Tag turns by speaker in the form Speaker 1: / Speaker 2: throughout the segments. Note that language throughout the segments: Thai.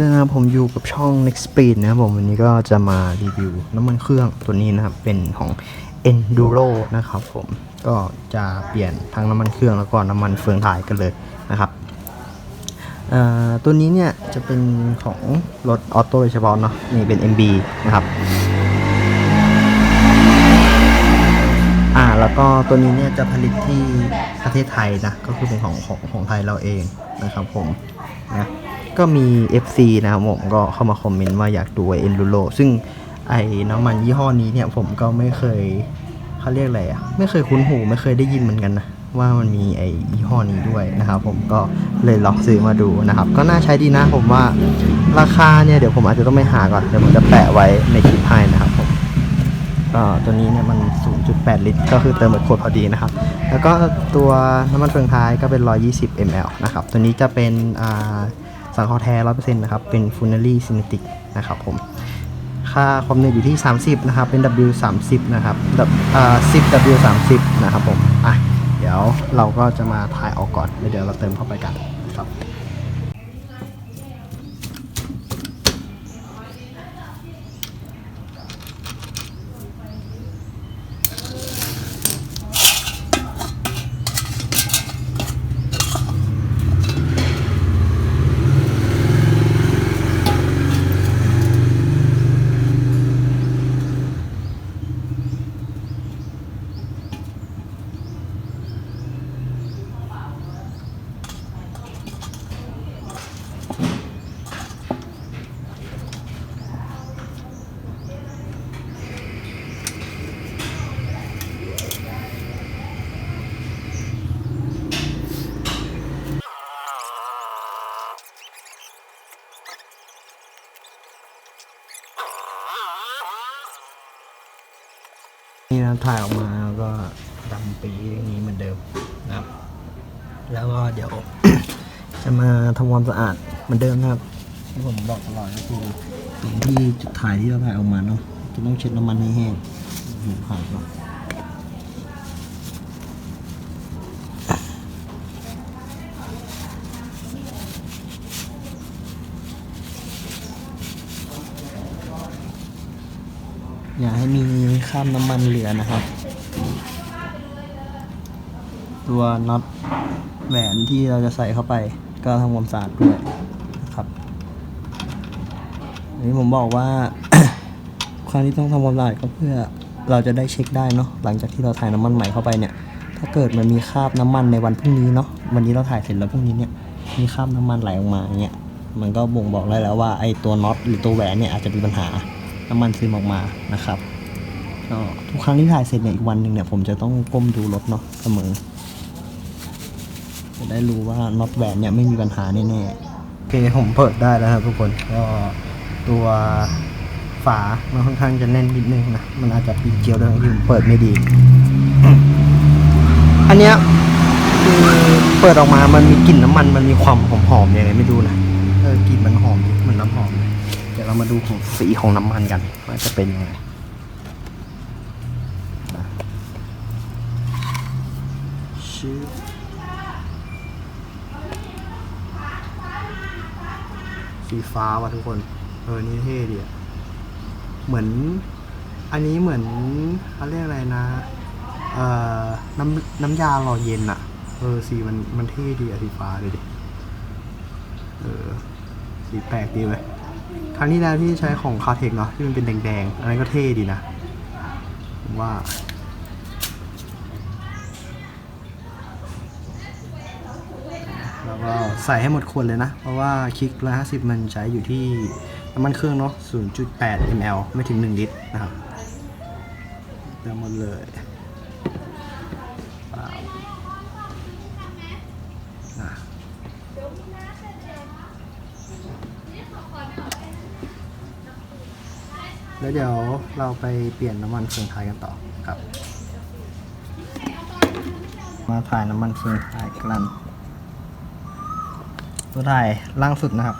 Speaker 1: ด้วยนะครับผมอยู่กับช่อง Next Speed นะครับผมวันนี้ก็จะมารีวิวน้ำมันเครื่องตัวนี้นะครับ เป็นของ Enduro นะครับผมก็จะเปลี่ยนทั้งน้ำมันเครื่องแล้วก็น้ำมันเฟืองถ่ายกันเลยนะครับตัวนี้เนี่ยจะเป็นของรถออโต้โดยเฉพาะเนาะนี่เป็น MB นะครับอ่าแล้วก็ตัวนี้เนี่ยจะผลิตที่ประเทศไทยนะก็คือเป็นของของของไทยเราเองนะครับผมนะ ก็มี FC นะครับผมก็เข้ามาคอมเมนต์ว่าอยากดูเอ็นดูโรซึ่งไอ้น้ำมันยี่ห้อนี้เนี่ยผมก็ไม่เคยเขาเรียกอะไรอะไม่เคยคุ้นหูไม่เคยได้ยินเหมือนกันนะว่ามันมีไอ้ยี่ห้อนี้ด้วยนะครับผมก็เลยลองซื้อมาดูนะครับ ก็น่าใช้ดีนะผมว่าราคาเนี่ยเดี๋ยวผมอาจจะต้องไปหาก่อนเดี๋ยวผมจะแปะไว้ในคลิปให้นะครับผมก็ตัวนี้เนี่ยมัน 0.8 ลิตร ก็คือเติมแบบโคตรพอดีนะครับ แล้วก็ตัวน้ำมันเฟืองท้ายก็เป็น 120 ml นะครับ ตัวนี้จะเป็นอ่า สังเคราะห์แท้ร้อยเปอร์เซ็นต์นะครับ เป็นฟูเนลี่ซินติกนะครับผม ค่าความเหนื่อยอยู่ที่ 30 นะครับ เป็น W 30นะครับอ่า10 W 30นะครับผม อะ เดี๋ยวเราก็จะมาถ่ายออกก่อนแล้วเดี๋ยวเราเติมเข้าไปกันครับ นี่นะถ่ายออกมาก็ดำปีอย่างนี้เหมือนเดิมนะครับ แล้วก็เดี๋ยว จะมาทำความสะอาดเหมือนเดิมนะครับ ที่ผมบอกตลอดก็คือตรงที่จุดถ่ายที่เราถ่ายออกมาเนาะจะต้องเช็ดน้ำมันให้แห้งหูผ่านเนาะอย่าให้มี ข้ามน้ำมันเหลือนะครับ ตัวน็อตแหวนที่เราจะใส่เข้าไป ก็ทำความสะอาดด้วยนะครับอันนี้ผมบอกว่าครั้งที่ต้องทำความสะอาดก็เพื่อเราจะได้เช็คได้เนาะหลังจากที่เราถ่ายน้ำมันใหม่เข้าไปเนี่ย ถ้าเกิดมันมีคราบน้ำมันในวันพรุ่งนี้เนาะวันนี้เราถ่ายเสร็จแล้วพรุ่งนี้เนี่ยมีคราบน้ำมันไหลออกมาอย่างเงี้ยมันก็บ่งบอกได้แล้วว่าไอ้ตัวน็อตหรือตัวแหวนเนี่ยอาจจะมีปัญหาน้ำมันซึมออกมานะครับ ก็ทุกครั้งที่ถ่ายเสร็จเนี่ยอีกวันหนึ่งเนี่ยผมจะต้องก้มดูรถเนาะเสมอ จะได้รู้ว่าน็อตแหวนเนี่ยไม่มีปัญหาแน่ๆโอเคผมเปิดได้แล้วครับทุกคนก็ตัวฝามันค่อนข้างจะแน่นนิดนึงนะ มันอาจจะปีนเกลียวด้วยที่ผมเปิดไม่ดี อันเนี้ยคือเปิดออกมามันมีกลิ่นน้ำมัน มันมีความหอมๆยังไงไม่รู้นะเออกลิ่นมันหอมดีเหมือนน้ำหอมเลยเดี๋ยวเรามาดูของสีของน้ำมันกันว่าจะเป็นยังไงนะ ชื่อสีฟ้าว่ะทุกคน เออ นี่เท่ดีอะเหมือน อันนี้เหมือนเขาเรียกอะไรนะ เอ่อ น้ำน้ำยาหล่อเย็นอะเออ สีมันมันเท่ดีอะสีฟ้าเลยดิ เออ สีแปลกดีเลยครั้งที่แล้วที่ใช้ของคาเทคเนาะที่มันเป็นแดงๆ อันนั้นก็เท่ดีนะ ผมว่า แล้ว ก็ใส่ให้หมดขวดเลยนะ เพราะว่าคลิก150 มันใช้อยู่ที่น้ำมันเครื่องเนาะ0.8 ml ไม่ถึง 1 ลิตรนะครับเติมหมดเลยแล้วเดี๋ยวเราไปเปลี่ยนน้ำมันเฟืองท้ายกันต่อครับ มาถ่ายน้ำมันเฟืองท้ายกัน ตัวได้ล่างสุดนะครับ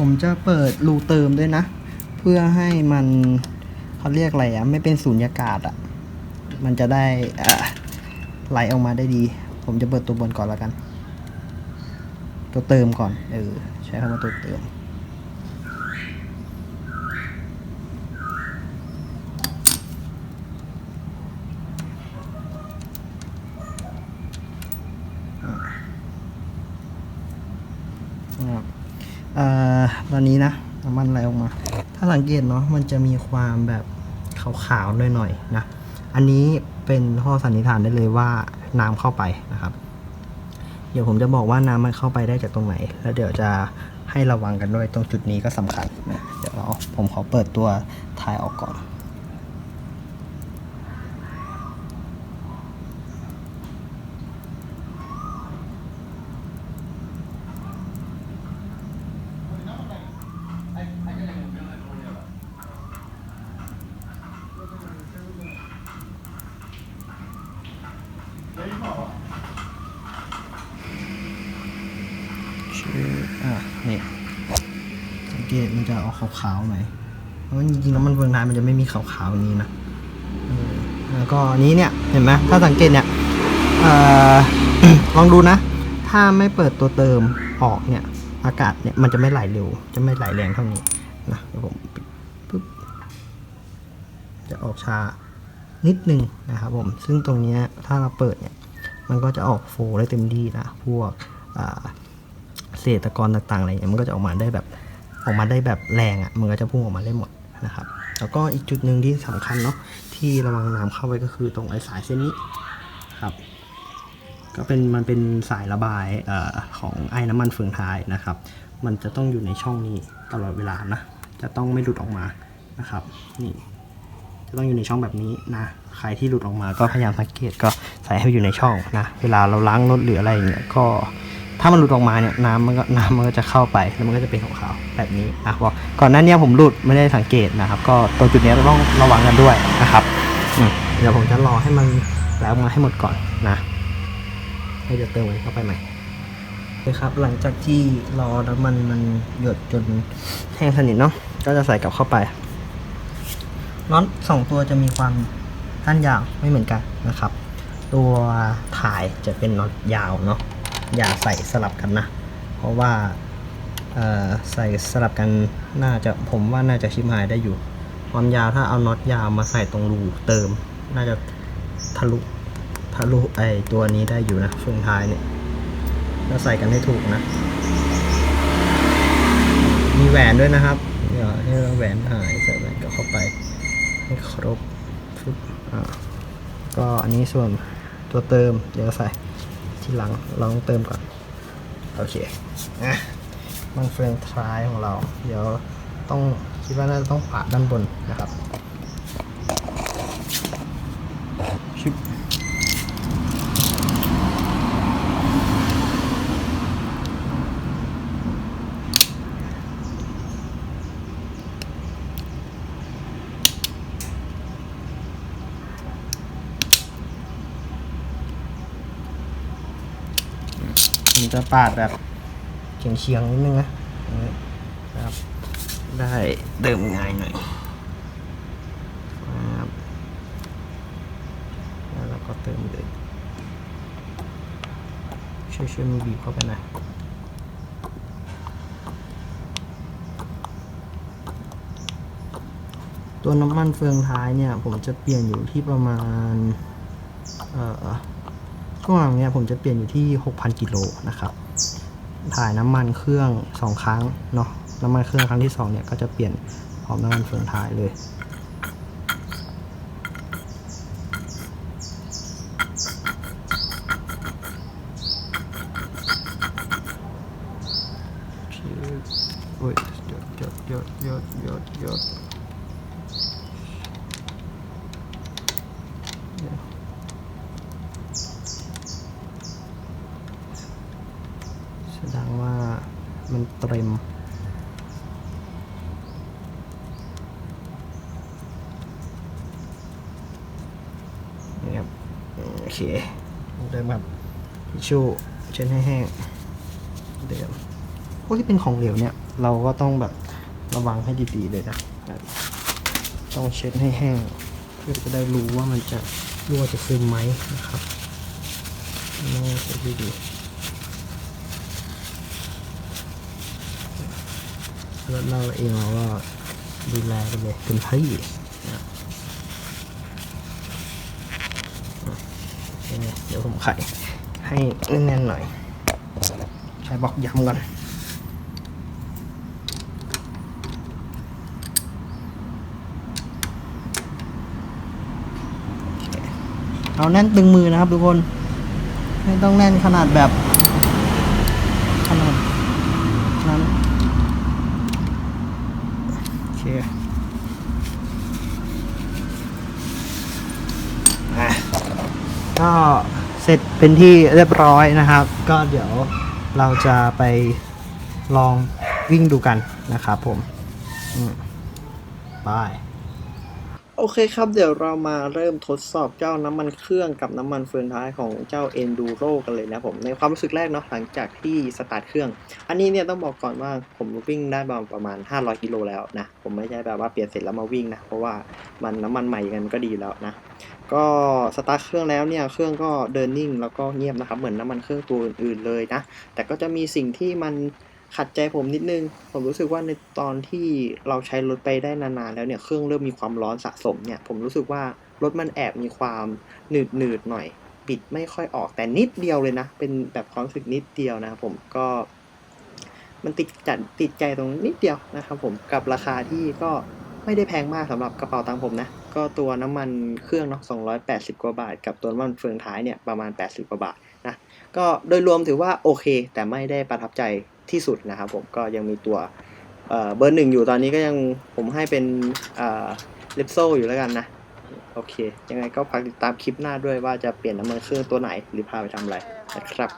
Speaker 1: ผมจะเปิดรูเติมด้วยนะ เพื่อให้มัน เขาเรียกอะไรอะไม่เป็นสูญญากาศอะมันจะได้อไหลออกมาได้ดี ผมจะเปิดตัวบนก่อนแล้วกัน ตัวเติมก่อน เออ ใช้คำว่าตัวเติมนะครับอ่อตอนนี้นะน้ำมันไหลออกมา ถ้าสังเกตเนาะมันจะมีความแบบ ขาวๆหน่อยๆนะอันนี้เป็นข้อสันนิษฐานได้เลยว่าน้ำเข้าไปนะครับ เดี๋ยวผมจะบอกว่าน้ำมันเข้าไปได้จากตรงไหน แล้วเดี๋ยวจะให้ระวังกันด้วยตรงจุดนี้ก็สำคัญนะเดี๋ยวเราผมขอเปิดตัวท้ายออกก่อน ชื่ออะนี่สังเกตมัน จะออกขาวๆหน่อยเพราะจริงๆแล้วมันเฟืองท้ายมันจะไม่มีขาวๆอย่างนี้นะแล้วก็อันนี้เนี่ยเห็นไหมถ้าสังเกตเนี่ยลองดูนะ ถ้าไม่เปิดตัวเติมออกเนี่ย อากาศเนี่ยมันจะไม่ไหลเร็ว จะไม่ไหลแรงเท่านี้นะเดี๋ยวผมปิดปึ๊บจะออกชานิดนึงนะครับผม ซึ่งตรงนี้ถ้าเราเปิดเนี่ย มันก็จะออกโฟลว์ได้เต็มที่นะ พวกเศษตะกอนต่างๆอะไรเงี้ยมันก็จะออกมาได้แบบ ออกมาได้แบบแรงอะ่ะมันก็จะพุ่งออกมาได้หมดนะครับ แล้วก็อีกจุดหนึ่งที่สำคัญเนาะที่ระวังน้ำเข้าไปก็คือตรงไอ้สายเส้นนี้ครับ ก็เป็นมันเป็นสายระบายเออของไอ้น้ำมันเฟืองท้ายนะครับ มันจะต้องอยู่ในช่องนี้ตลอดเวลานะจะต้องไม่หลุดออกมานะครับ นี่จะต้องอยู่ในช่องแบบนี้นะ ใครที่หลุดออกมาก็พยายามสังเกตก็ใส่ให้อยู่ในช่องนะ เวลาเราล้างรถหรืออะไรอย่างเงี้ยก็ ถ้ามันหลุดออกมาเนี่ยน้ำมันก็น้ำมันก็จะเข้าไปแล้วมันก็จะเป็นของขาวแบบนี้นะบอกก่อนหน้านี้ผมหลุดไม่ได้สังเกตนะครับ ก็ตรงจุดนี้เราต้องระวังกันด้วยนะครับเดี๋ยวผมจะรอให้มันไหลออกมาให้หมดก่อนนะให้จะเติมมันเข้าไปใหม่โอเคครับ หลังจากที่รอน้ำมันมันหยดจนแห้งสนิทเนาะก็จะใส่กลับเข้าไปน็อตสองตัวจะมีความสั้นยาวไม่เหมือนกันนะครับ ตัวถ่ายจะเป็นน็อตยาวเนาะ อย่าใส่สลับกันนะ เพราะว่าใส่สลับกันน่าจะผมว่าน่าจะชิมหายได้อยู่ ความยาวถ้าเอาน็อตยาวมาใส่ตรงรูเติม น่าจะทะลุทะลุไอตัวนี้ได้อยู่นะเฟืองท้ายเนี่ยแล้วใส่กันให้ถูกนะ มีแหวนด้วยนะครับอย่าให้แหวนหายใส่แหวนก็เข้าไปให้ครบฟุตอ่าก็อันนี้ส่วนตัวเติมเดี๋ยวใส่ ที่หลังเราต้องเติมก่อน โอเคอะมันเฟืองท้ายของเรา เดี๋ยวต้องคิดว่าน่าจะต้องปาดด้านบนนะครับชิบ จะปาดแบบเฉียงเฉียงๆนิดนึงนะนะครับ ได้เติมง่ายหน่อยครับแล้วเราก็เติมเลยช่วยช่วยมือบีบเข้าไปหน่อยตัวน้ำมันเฟืองท้ายเนี่ย ผมจะเปลี่ยนอยู่ที่ประมาณ เอ่อ ช่วงหลังเนี่ยผมจะเปลี่ยนอยู่ที่ 6,000 กิโลนะครับ ถ่ายน้ำมันเครื่องสองครั้งเนาะ น้ำมันเครื่องครั้งที่สองเนี่ยก็จะเปลี่ยนพร้อมน้ำมันเฟืองท้ายเลย โอ้ยยดหยดหยดหยดหยดหยดเดี๋ยวแสดงว่ามัน เต็มนี่ครับโอเคเดิมแบบทิชชู่เช็ดให้แห้งเดิมพวกที่เป็นของเหลวเนี่ย เราก็ต้องแบบระวังให้ดีๆเลยนะแบบต้องเช็ดให้แห้ง เพื่อจะได้รู้ว่ามันจะรั่วจะซึมไหมนะครับต้องเช็ดดีๆ แล้วเราเองเราก็ดูแลกันเลยเป็นที่เดี๋ยวผมไขให้แน่นๆหน่อย ใช้บล็อกย้ำก่อนเอาแน่นตึงมือนะครับทุกคน ไม่ต้องแน่นขนาดแบบ ขนาดนั้นโอเคอะ ก็เสร็จเป็นที่เรียบร้อยนะครับ ก็เดี๋ยวเราจะไปลองวิ่งดูกันนะครับผมบายโอเคครับ เดี๋ยวเรามาเริ่มทดสอบเจ้าน้ำมันเครื่องกับน้ำมันเฟืองท้ายของเจ้า Enduro กันเลยนะผม ในความรู้สึกแรกเนาะหลังจากที่สตาร์ทเครื่อง อันนี้เนี่ยต้องบอกก่อนว่าผมวิ่งได้ประมาณ 500 กิโลแล้วนะ ผมไม่ใช่แบบว่าเปลี่ยนเสร็จแล้วมาวิ่งนะ เพราะว่ามันน้ำมันใหม่กันก็ดีแล้วนะ ก็สตาร์ทเครื่องแล้วเนี่ยเครื่องก็เดินนิ่งแล้วก็เงียบนะครับ เหมือนน้ำมันเครื่องตัวอื่นๆเลยนะ แต่ก็จะมีสิ่งที่มันขัดใจผมนิดนึง ผมรู้สึกว่าในตอนที่เราใช้รถไปได้นานๆแล้วเนี่ยเครื่องเริ่มมีความร้อนสะสมเนี่ยผมรู้สึกว่ารถมันแอบมีความหนืดหนืดหน่อย บิดไม่ค่อยออกแต่นิดเดียวเลยนะ เป็นแบบความรู้สึกนิดเดียวนะครับผมก็ มันติดจัดติดใจตรงนิดเดียวนะครับผมกับราคาที่ก็ไม่ได้แพงมากสำหรับกระเป๋าตังค์ผมนะ ก็ตัวน้ำมันเครื่องเนาะ280 กว่าบาท กับตัวน้ำมันเฟืองท้ายเนี่ยประมาณ 80 กว่าบาทนะ ก็โดยรวมถือว่าโอเค แต่ไม่ได้ประทับใจที่สุดนะครับผม ก็ยังมีตัวเบอร์หนึ่งอยู่ตอนนี้ก็ยังผมให้เป็นเลิปโซอยู่แล้วกันนะ โอเค ยังไงก็ฝากติดตามคลิปหน้าด้วยว่าจะเปลี่ยนน้ำมันเครื่องตัวไหนหรือพาไปทำอะไรนะครับ